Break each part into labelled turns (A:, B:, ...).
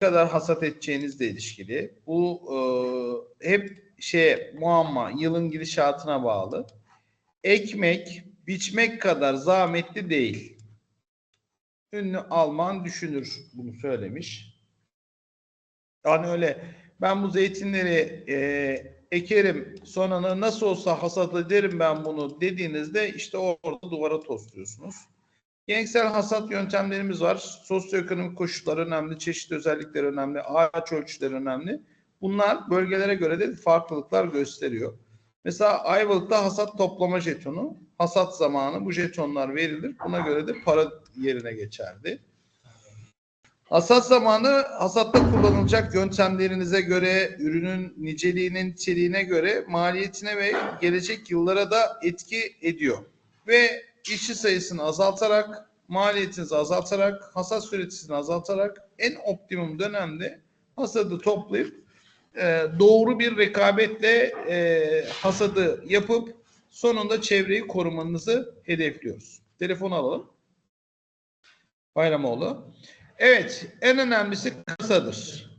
A: kadar hasat edeceğinizle ilişkili. Bu e, hep şey muamma yılın gidişatına bağlı. Ekmek biçmek kadar zahmetli değil. Ünlü Alman düşünür bunu söylemiş. Yani öyle ben bu zeytinleri e, ekerim sonra na- nasıl olsa hasat ederim ben bunu dediğinizde işte orada duvara tosluyorsunuz. Geleneksel hasat yöntemlerimiz var. Sosyoekonomik koşullar önemli, çeşitli özellikler önemli, ağaç ölçüleri önemli. Bunlar bölgelere göre de farklılıklar gösteriyor. Mesela Ayvalık'ta hasat toplama jetonu, hasat zamanı bu jetonlar verilir. Buna göre de para yerine geçerdi. Hasat zamanı hasatta kullanılacak yöntemlerinize göre, ürünün niceliğinin niteliğine göre maliyetine ve gelecek yıllara da etki ediyor. Ve işçi sayısını azaltarak, maliyetinizi azaltarak, hasat süresini azaltarak en optimum dönemde hasadı toplayıp e, doğru bir rekabetle e, hasadı yapıp sonunda çevreyi korumanızı hedefliyoruz. Telefon alalım. Bayramoğlu. Evet, en önemlisi kasadır.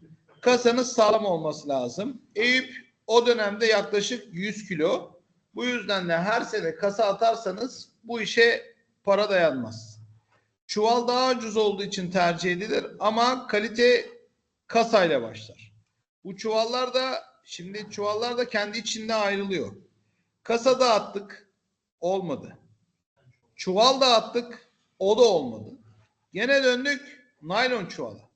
A: Kasanız sağlam olması lazım. Eyüp o dönemde yaklaşık 100 kilo. Bu yüzden de her sene kasa atarsanız bu işe para dayanmaz. Çuval daha ucuz olduğu için tercih edilir ama kalite kasayla başlar. Bu çuvallar da şimdi çuvallar da kendi içinde ayrılıyor. Kasa dağıttık olmadı. Çuval dağıttık o da olmadı. Gene döndük naylon çuvala.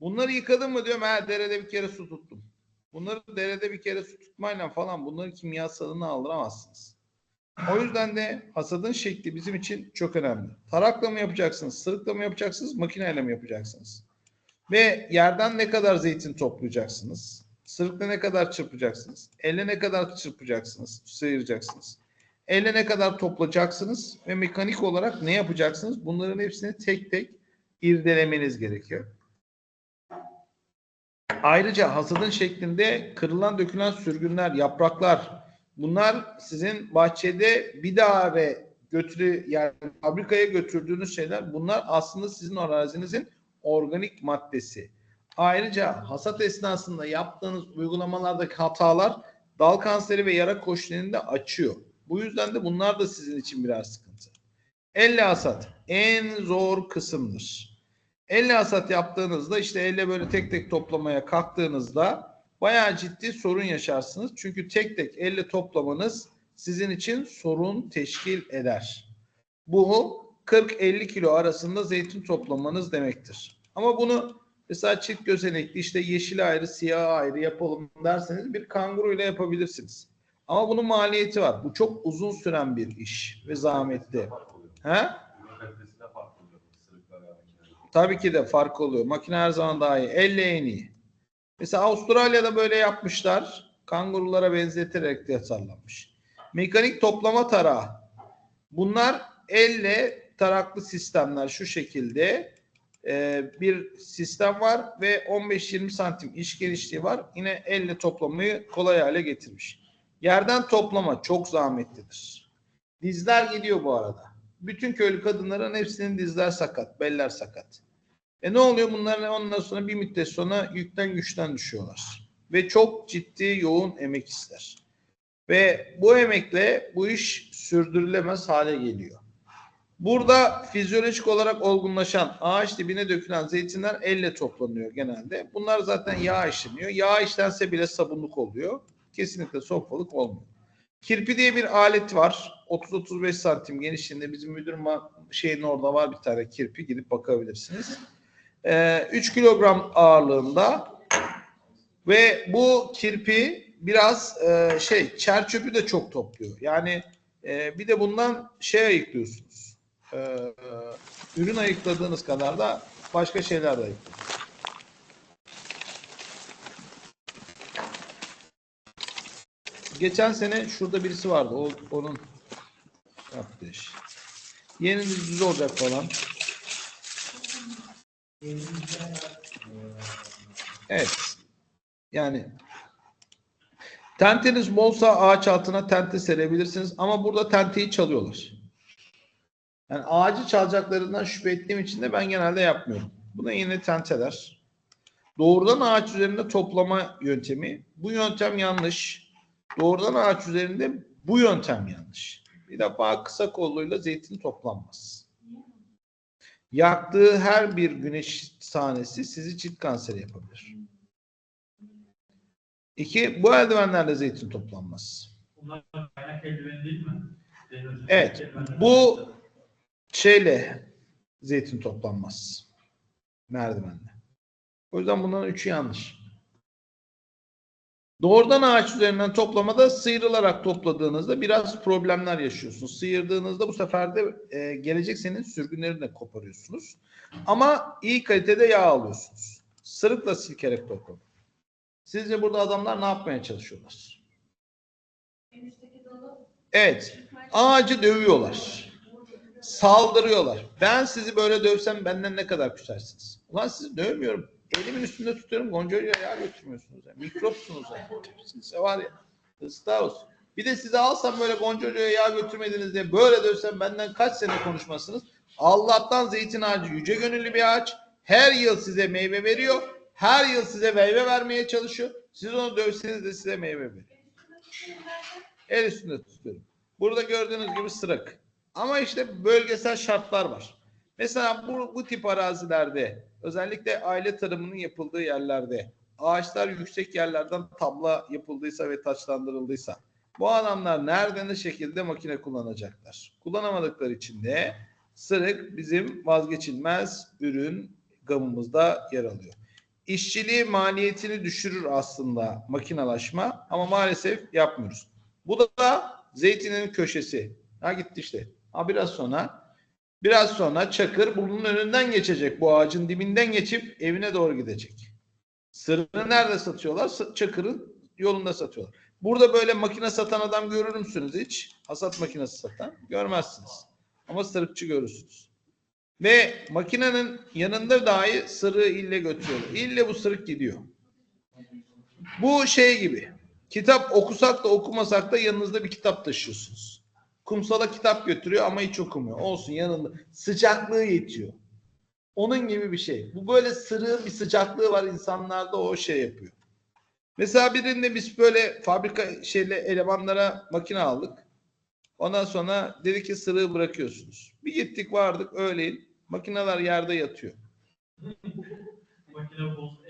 A: Bunları yıkadım mı diyorum ha derede bir kere su tuttum. Bunları derede bir kere su tutmayla falan bunları kimyasalını aldıramazsınız. O yüzden de hasadın şekli bizim için çok önemli. Tarakla mı yapacaksınız, sırıkla mı yapacaksınız, makineyle mi yapacaksınız? Ve yerden ne kadar zeytin toplayacaksınız? Sırıkla ne kadar çırpacaksınız? Elle ne kadar çırpacaksınız, sıyıracaksınız? Elle ne kadar toplayacaksınız ve mekanik olarak ne yapacaksınız? Bunların hepsini tek tek irdelemeniz gerekiyor. Ayrıca hasadın şeklinde kırılan dökülen sürgünler, yapraklar bunlar sizin bahçede bir daha ve götürü yani fabrikaya götürdüğünüz şeyler bunlar aslında sizin arazinizin organik maddesi. Ayrıca hasat esnasında yaptığınız uygulamalardaki hatalar dal kanseri ve yara koşullarını da açıyor. Bu yüzden de bunlar da sizin için birer sıkıntı. Elle hasat en zor kısımdır. Elle hasat yaptığınızda işte elle böyle tek tek toplamaya kalktığınızda bayağı ciddi sorun yaşarsınız. Çünkü tek tek elle toplamanız sizin için sorun teşkil eder. Bu 40-50 kilo arasında zeytin toplamanız demektir. Ama bunu mesela çift gözenekli işte yeşil ayrı siyah ayrı yapalım derseniz bir kanguru ile yapabilirsiniz. Ama bunun maliyeti var. Bu çok uzun süren bir iş ve zahmetli. He? Tabii ki de fark oluyor. Makine her zaman daha iyi. Elle en iyi. Mesela Avustralya'da böyle yapmışlar. Kangurulara benzeterek tasarlanmış. Mekanik toplama tarağı. Bunlar elle taraklı sistemler şu şekilde Ee, bir sistem var ve 15-20 santim iş genişliği var. Yine elle toplamayı kolay hale getirmiş. Yerden toplama çok zahmetlidir. Dizler gidiyor bu arada. Bütün köylü kadınların hepsinin dizler sakat, beller sakat. E ne oluyor? Bunların ondan sonra bir müddet sonra yükten güçten düşüyorlar. Ve çok ciddi yoğun emek ister. Ve bu emekle bu iş sürdürülemez hale geliyor. Burada fizyolojik olarak olgunlaşan ağaç dibine dökülen zeytinler elle toplanıyor genelde. Bunlar zaten yağ işleniyor. Yağ işlense bile sabunluk oluyor. Kesinlikle sofralık olmuyor. Kirpi diye bir alet var. 30-35 santim genişliğinde bizim müdür şeyin orada var bir tane kirpi gidip bakabilirsiniz. Ee, 3 kilogram ağırlığında ve bu kirpi biraz e, şey çer çöpü de çok topluyor. Yani e, bir de bundan şey ayıklıyorsunuz. E, e, ürün ayıkladığınız kadar da başka şeyler de ayıklıyorsunuz. Geçen sene şurada birisi vardı. O, onun yaptığı iş. Yeni düz olacak falan. Evet. Yani tenteniz bolsa ağaç altına tente serebilirsiniz ama burada tenteyi çalıyorlar. Yani ağacı çalacaklarından şüphe ettiğim için de ben genelde yapmıyorum. Buna yine tenteler. doğrudan ağaç üzerinde toplama yöntemi. Bu yöntem yanlış. Doğrudan ağaç üzerinde bu yöntem yanlış. Bir defa kısa kolluyla zeytin toplanmaz. Yaktığı her bir güneş tanesi sizi cilt kanseri yapabilir. İki, bu eldivenlerle zeytin toplanmaz.
B: Bunlar kaynak eldiveni değil mi?
A: Evet, bu şeyle zeytin toplanmaz. Merdivenle. O yüzden bunların üçü yanlış. Doğrudan ağaç üzerinden toplamada sıyrılarak topladığınızda biraz problemler yaşıyorsunuz. Sıyırdığınızda bu sefer de e, gelecek senin sürgünlerini de koparıyorsunuz. Ama iyi kalitede yağ alıyorsunuz. Sırıkla silkerek toplayın. Sizce burada adamlar ne yapmaya çalışıyorlar? Evet. Ağacı dövüyorlar. Saldırıyorlar. Ben sizi böyle dövsem benden ne kadar küsersiniz? Ulan sizi dövmüyorum. Elimin üstünde tutuyorum. Gonca Hoca'ya yağ götürmüyorsunuz. Yani. Mikropsunuz yani. Size var ya. Islah olsun. Bir de sizi alsam böyle Gonca Hoca'ya yağ götürmediniz diye böyle dövsem benden kaç sene konuşmasınız? Allah'tan zeytin ağacı yüce gönüllü bir ağaç. Her yıl size meyve veriyor. Her yıl size meyve vermeye çalışıyor. Siz onu dövseniz de size meyve veriyor. El üstünde tutuyorum. Burada gördüğünüz gibi sırak. Ama işte bölgesel şartlar var. Mesela bu, bu tip arazilerde özellikle aile tarımının yapıldığı yerlerde ağaçlar yüksek yerlerden tabla yapıldıysa ve taçlandırıldıysa bu adamlar nerede ne şekilde makine kullanacaklar. Kullanamadıkları için de sırık bizim vazgeçilmez ürün gamımızda yer alıyor. İşçiliği maliyetini düşürür aslında makinalaşma ama maalesef yapmıyoruz. Bu da zeytinin köşesi. Ha gitti işte. Ha biraz sonra biraz sonra Çakır bunun önünden geçecek. Bu ağacın dibinden geçip evine doğru gidecek. Sırrını nerede satıyorlar? Çakır'ın yolunda satıyorlar. Burada böyle makine satan adam görür müsünüz hiç? Hasat makinesi satan. Görmezsiniz. Ama sırıkçı görürsünüz. Ve makinenin yanında dahi sırığı ille götürüyorlar. İlle bu sırık gidiyor. Bu şey gibi. Kitap okusak da okumasak da yanınızda bir kitap taşıyorsunuz. Kumsala kitap götürüyor ama hiç okumuyor. Olsun yanında. Sıcaklığı yetiyor. Onun gibi bir şey. Bu böyle sırığın bir sıcaklığı var insanlarda o şey yapıyor. Mesela birinde biz böyle fabrika şeyle elemanlara makine aldık. Ondan sonra dedi ki sırığı bırakıyorsunuz. Bir gittik vardık öğleyin. Makineler yerde yatıyor.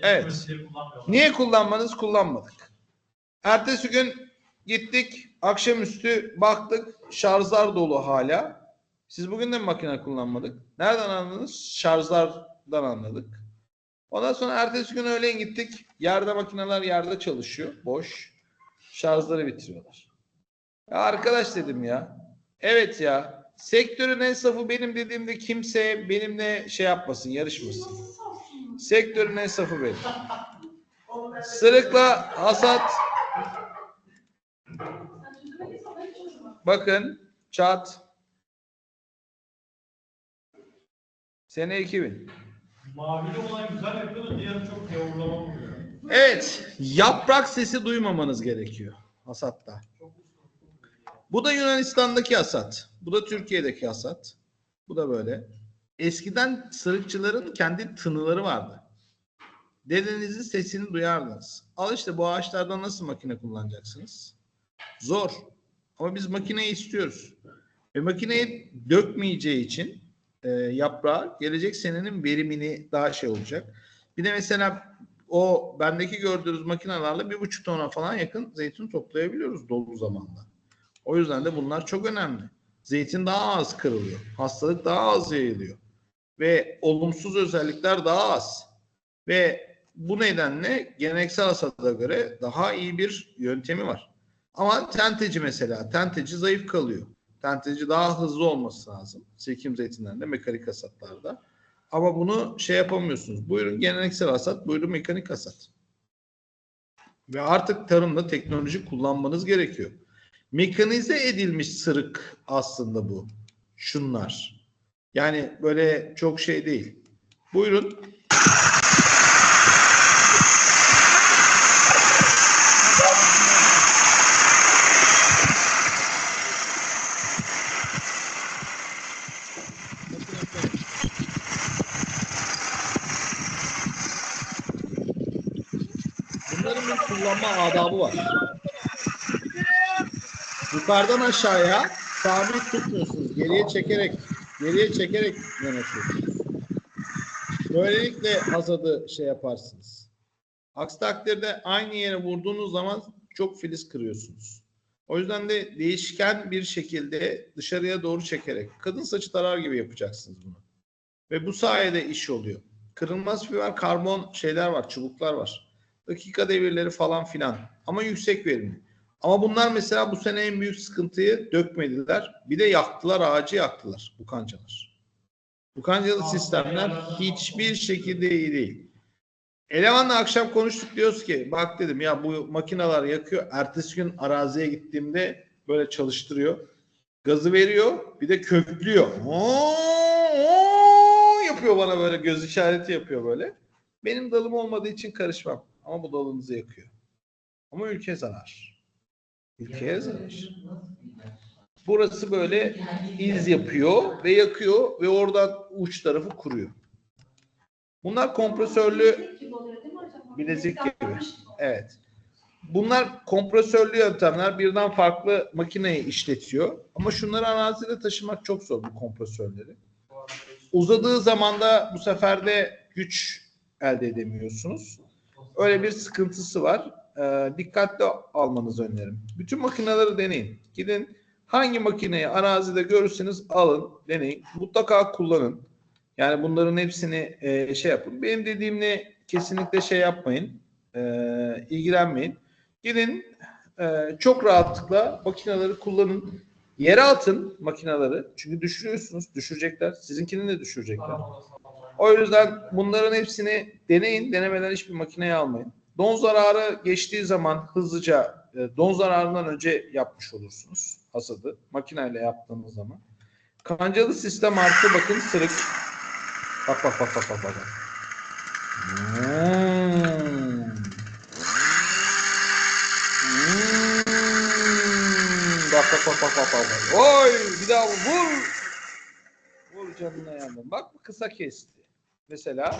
A: Evet. Niye kullanmanız? Kullanmadık. Ertesi gün gittik akşamüstü baktık şarjlar dolu hala. Siz bugün de mi makine kullanmadık? Nereden anladınız? Şarjlardan anladık. Ondan sonra ertesi gün öğlen gittik. Yerde makineler yerde çalışıyor. Boş. Şarjları bitiriyorlar. Ya arkadaş dedim ya. Evet ya. Sektörün en safı benim dediğimde kimse benimle şey yapmasın, yarışmasın. Sektörün en safı benim. Sırıkla hasat. Bakın çat. Sene 2000.
B: Mavili olan güzel yapıyor da diğeri çok yavurlama oluyor.
A: Evet. Yaprak sesi duymamanız gerekiyor hasatta. Bu da Yunanistan'daki hasat. Bu da Türkiye'deki hasat. Bu da böyle. Eskiden sırıkçıların kendi tınıları vardı. Dedenizin sesini duyardınız. Al işte bu ağaçlardan nasıl makine kullanacaksınız? Zor. Ama biz makineyi istiyoruz. Ve makineyi dökmeyeceği için e, yaprağı gelecek senenin verimini daha şey olacak. Bir de mesela o bendeki gördüğünüz makinelerle bir buçuk tona falan yakın zeytin toplayabiliyoruz dolu zamanda. O yüzden de bunlar çok önemli. Zeytin daha az kırılıyor. Hastalık daha az yayılıyor. Ve olumsuz özellikler daha az. Ve bu nedenle geleneksel hasada göre daha iyi bir yöntemi var. Ama tenteci mesela. Tenteci zayıf kalıyor. Tenteci daha hızlı olması lazım. Sekim zeytinlerinde, mekanik hasatlarda. Ama bunu şey yapamıyorsunuz. Buyurun geleneksel hasat, buyurun mekanik hasat. Ve artık tarımda teknoloji kullanmanız gerekiyor. Mekanize edilmiş sırık aslında bu. Şunlar. Yani böyle çok şey değil. Buyurun. Bir kullanma adabı var. Yukarıdan aşağıya sabit tutmuyorsunuz. Geriye çekerek geriye çekerek yönetiyorsunuz. Böylelikle hasadı şey yaparsınız. Aksi takdirde aynı yere vurduğunuz zaman çok filiz kırıyorsunuz. O yüzden de değişken bir şekilde dışarıya doğru çekerek kadın saçı tarar gibi yapacaksınız bunu. Ve bu sayede iş oluyor. Kırılmaz fiber karbon şeyler var, çubuklar var. Dakika devirleri falan filan. Ama yüksek verimli. Ama bunlar mesela bu sene en büyük sıkıntıyı dökmediler. Bir de yaktılar, ağacı yaktılar bu kancalar. Bu kancalı sistemler hiçbir şekilde iyi değil. Elemanla akşam konuştuk diyoruz ki bak dedim ya bu makineler yakıyor. Ertesi gün araziye gittiğimde böyle çalıştırıyor. Gazı veriyor bir de köklüyor. Oo, oo yapıyor bana böyle göz işareti yapıyor böyle. Benim dalım olmadığı için karışmam. Ama bu dalınızı yakıyor. Ama ülke zarar. Ülkeye zarar. Burası böyle iz yapıyor ve yakıyor ve oradan uç tarafı kuruyor. Bunlar kompresörlü bilezik gibi. Evet. Bunlar kompresörlü yöntemler birden farklı makineyi işletiyor. Ama şunları arazide taşımak çok zor bu kompresörleri. Uzadığı zaman da bu sefer de güç elde edemiyorsunuz. Öyle bir sıkıntısı var. Ee, dikkatli almanızı öneririm. Bütün makineleri deneyin. Gidin hangi makineyi arazide görürseniz alın, deneyin. Mutlaka kullanın. Yani bunların hepsini e, şey yapın. Benim dediğimle kesinlikle şey yapmayın. E, ilgilenmeyin. Gidin e, çok rahatlıkla makineleri kullanın. Yere atın makineleri. Çünkü düşürüyorsunuz. Düşürecekler. Sizinkini de düşürecekler. O yüzden bunların hepsini deneyin. Denemeden hiçbir makineye almayın. Don zararı geçtiği zaman hızlıca e, don zararından önce yapmış olursunuz hasadı. Makineyle yaptığınız zaman. Kancalı sistem artı bakın sırık. Bak bak bak bak bak bak. Hmm. Hmm. Bak bak bak bak bak bak. bak. Oy bir daha vur. Vur canına yandım. Bak kısa kesti. Mesela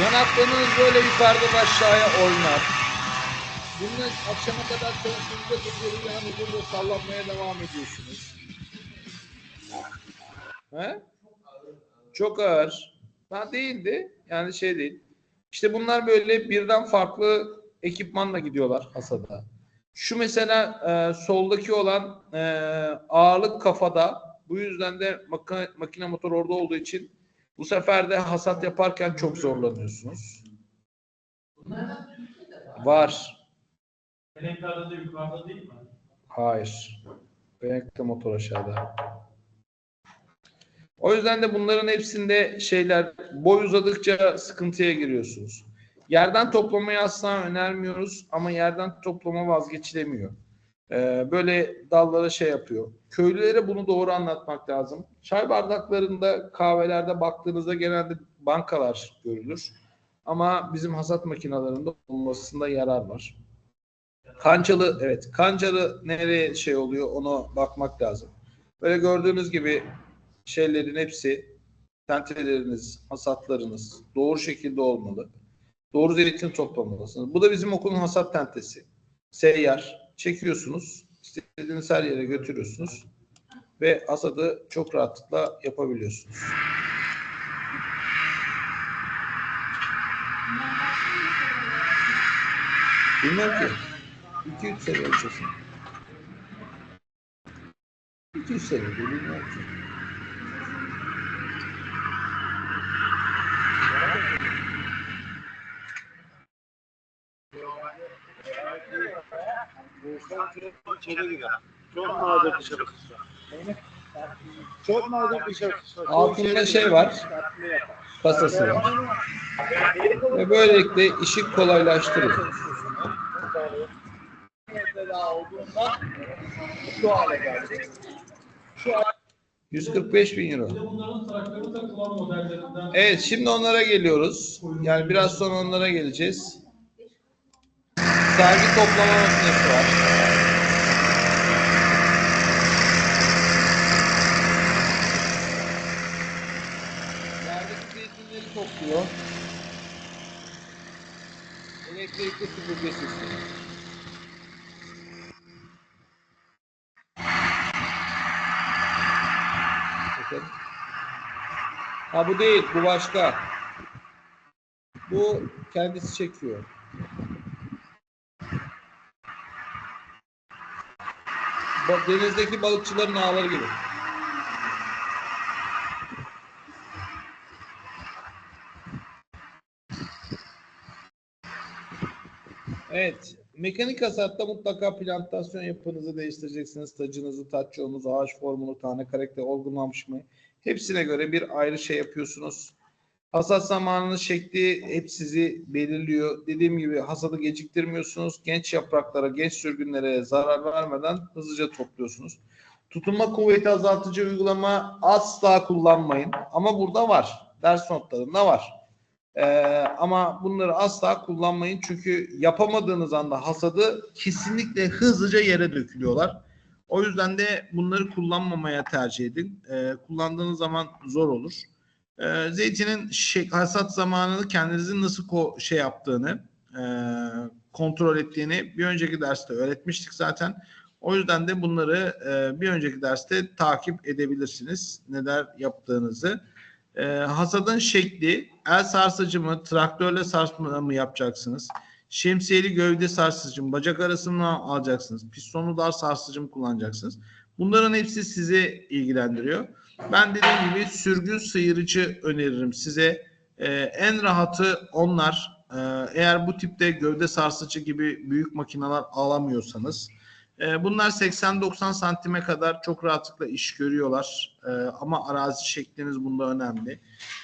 A: Yanaklarınız böyle yukarıdan aşağıya oynar. Bununla akşama kadar çalıştığınızda geceleri yani burada sallanmaya devam ediyorsunuz. He? Çok ağır. Ha değildi. Yani şey değil. İşte bunlar böyle birden farklı ekipmanla gidiyorlar hasada. Şu mesela e, soldaki olan e, ağırlık kafada. Bu yüzden de makine, makine motor orada olduğu için bu sefer de hasat yaparken çok zorlanıyorsunuz. Var.
B: Yeneklerde de yukarıda değil mi?
A: Hayır. Benekte motor aşağıda. O yüzden de bunların hepsinde şeyler boy uzadıkça sıkıntıya giriyorsunuz. Yerden toplamayı asla önermiyoruz ama yerden toplama vazgeçilemiyor. Ee, böyle dallara şey yapıyor. Köylülere bunu doğru anlatmak lazım. Çay bardaklarında, kahvelerde baktığınızda genelde bankalar görülür. Ama bizim hasat makinelerinde olmasında yarar var. Kancalı, evet. Kancalı nereye şey oluyor ona bakmak lazım. Böyle gördüğünüz gibi şeylerin hepsi tenteleriniz, hasatlarınız doğru şekilde olmalı. Doğru zeytin toplamalısınız. Bu da bizim okulun hasat tentesi. Seyyar. Çekiyorsunuz. istediğiniz her yere götürüyorsunuz. Ve hasadı çok rahatlıkla yapabiliyorsunuz. Bilmem ki. 2-3 sene ölçesin. 200 sene bilmem ki.
C: Çok nadir dışarı Çok nadir dışarı
A: Altında şey var. Kasası var. Ve böylelikle işi
C: olduğunda şu hale geldi.
A: 145 bin euro.
B: Bir
A: Evet şimdi onlara geliyoruz. Yani biraz sonra onlara geleceğiz. Sergi toplama makinesi var. Yerdeki zeytinleri topluyor. Elektrikli süpürge sistemi. Bakın. Ha bu değil, bu başka. Bu kendisi çekiyor. Denizdeki balıkçıların ağları gibi. Evet. Mekanik hasarda mutlaka plantasyon yapınızı değiştireceksiniz. Tacınızı, taç ağaç formunu, tane karakter olgunlanmış mı? Hepsine göre bir ayrı şey yapıyorsunuz. Hasat zamanının şekli hep sizi belirliyor. Dediğim gibi hasadı geciktirmiyorsunuz. Genç yapraklara, genç sürgünlere zarar vermeden hızlıca topluyorsunuz. Tutunma kuvveti azaltıcı uygulama asla kullanmayın. Ama burada var. Ders notlarında var. Ee, ama bunları asla kullanmayın. Çünkü yapamadığınız anda hasadı kesinlikle hızlıca yere dökülüyorlar. O yüzden de bunları kullanmamaya tercih edin. Ee, kullandığınız zaman zor olur. Ee, zeytinin şey, hasat zamanını kendinizin nasıl ko- şey yaptığını e, kontrol ettiğini bir önceki derste öğretmiştik zaten. O yüzden de bunları e, bir önceki derste takip edebilirsiniz. Neler yaptığınızı. E, hasadın şekli el sarsıcı mı, traktörle sarsma mı yapacaksınız? Şemsiyeli gövde sarsıcı mı, bacak arası mı alacaksınız? Pistonlu dar sarsıcı mı kullanacaksınız? Bunların hepsi sizi ilgilendiriyor. Ben dediğim gibi sürgün sıyırıcı öneririm size. Ee, en rahatı onlar. Ee, eğer bu tipte gövde sarsıcı gibi büyük makineler alamıyorsanız. E, bunlar 80-90 santime kadar çok rahatlıkla iş görüyorlar. Ee, ama arazi şekliniz bunda önemli.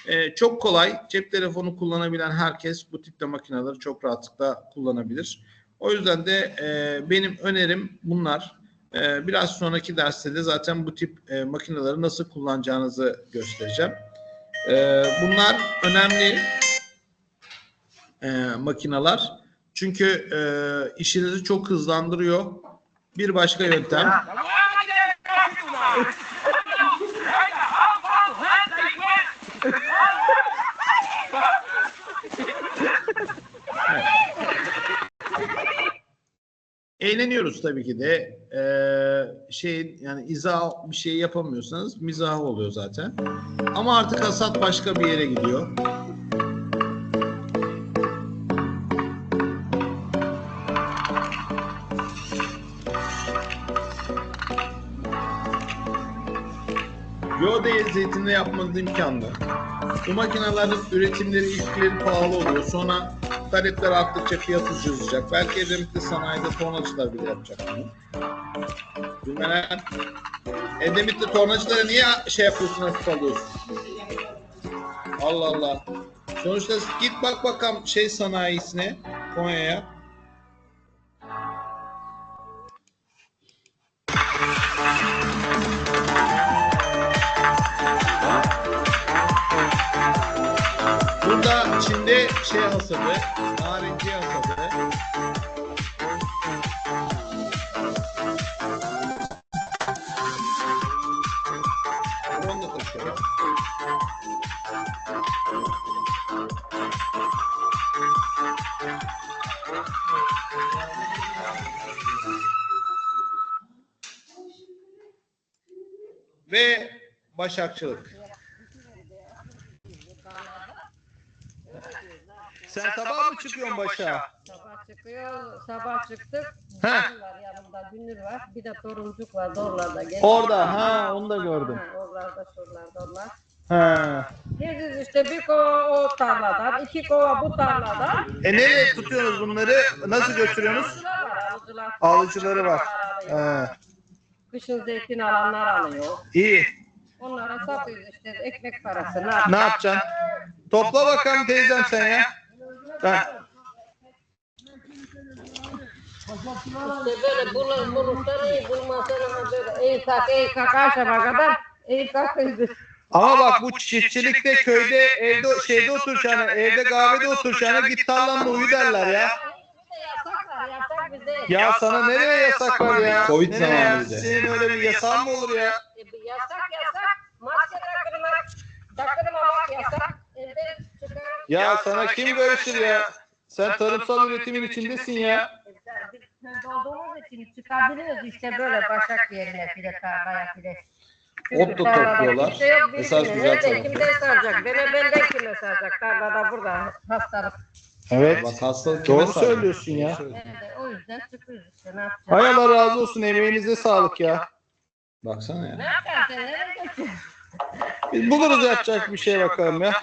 A: Ee, çok kolay. Cep telefonu kullanabilen herkes bu tipte makineleri çok rahatlıkla kullanabilir. O yüzden de e, benim önerim bunlar. Ee, biraz sonraki derste de zaten bu tip e, makineleri nasıl kullanacağınızı göstereceğim. Ee, bunlar önemli e, makineler. Çünkü e, işinizi çok hızlandırıyor. Bir başka yöntem. Eğleniyoruz tabii ki de. Ee, şey yani izah bir şey yapamıyorsanız mizah oluyor zaten. Ama artık hasat başka bir yere gidiyor. Yodeye zeytinle yapmanız imkanlı. Bu makinelerin üretimleri ilkleri pahalı oluyor. Sonra talepler arttıkça fiyatı cızlayacak. Belki Edremit'te sanayide tornacılar bile yapacak bunu. Bilmem. Edremit'te tornacılara niye şey yapıyorsun hafif alıyorsun? Allah Allah. Sonuçta git bak bakalım şey sanayisine Konya'ya. Şey hasadı, narenciye hasadı. Onu da taşıyor. Ve başakçılık. Sen çıkıyorsun başa?
D: Sabah çıkıyor, sabah çıktık.
A: He.
D: Dünür var yanımda, dünür var. Bir de toruncuk var, oralarda. Gel.
A: Orada, ha, onu da gördüm.
D: Ha, Oralarda, şuralarda, onlar.
A: He.
D: Geziz işte bir kova o tarladan, iki kova bu tarladan.
A: E nereye tutuyorsunuz bunları? Nasıl götürüyorsunuz?
D: Alıcılar var, alıcılar.
A: Alıcıları var.
D: Alıyor.
A: He.
D: Kışın zeytin alanlar alıyor.
A: İyi.
D: Onlara satıyoruz işte ekmek parası. Ne
A: Ne yapacaksın? Topla bakalım teyzem sen ya. Ha.
D: İşte böyle bulur, bulursan iyi, bulmazsan ama böyle iyi kalk akşama kadar iyi kalk.
A: Ama bak bu çiftçilikte köyde evde şeyde oturacağına evde kahvede oturacağına git tarlanda uyu derler ya.
D: Yasak var, yasak bizde.
A: Ya sana nereye yasak var ya?
E: Covid
A: Nereye
E: zamanı
A: ya?
E: bir de.
A: Senin öyle bir yasağın mı olur ya?
D: E, yasak yasak. Maske takılmak, takılmamak yasak. Evde
A: Ya sana kim karışır ya? Sen tarımsal üretimin içindesin ya.
D: Biz köyde olduğumuz için çıkabiliyoruz işte böyle başak yerine file tarlaya file.
A: Ot da topluyorlar.
D: Kimse yok
A: Esas
D: birbirine.
A: güzel tarafı.
D: kimden saracak? Bana benden kime saracak? Tarlada burada hastalık.
A: Evet. Bak hastalık
E: Doğru söylüyorsun ya.
D: Evet, o yüzden çıkıyoruz işte ne yapacağız?
E: Hay Allah razı olsun emeğinize sağlık ya.
A: Baksana ya.
D: Ne yapacaksın sen? Nereye götürüyorsun?
E: Biz buluruz yapacak bir şey bakalım ya.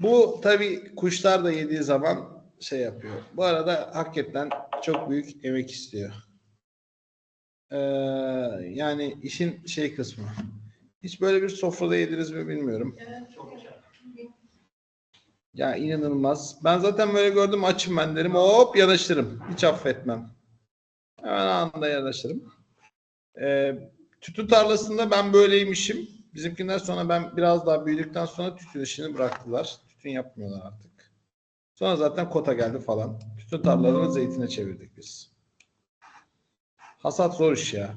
A: Bu tabii kuşlar da yediği zaman şey yapıyor. Bu arada hakikaten çok büyük emek istiyor. Ee, yani işin şey kısmı. Hiç böyle bir sofrada yediniz mi bilmiyorum. Ya inanılmaz. Ben zaten böyle gördüm açım ben derim. Hop yanaşırım. Hiç affetmem. Hemen anında yanaşırım. Ee, tütün tarlasında ben böyleymişim. Bizimkinden sonra ben biraz daha büyüdükten sonra tütün işini bıraktılar. Tütün yapmıyorlar artık. Sonra zaten kota geldi falan. Tütün tarlalarını zeytine çevirdik biz. Hasat zor iş ya.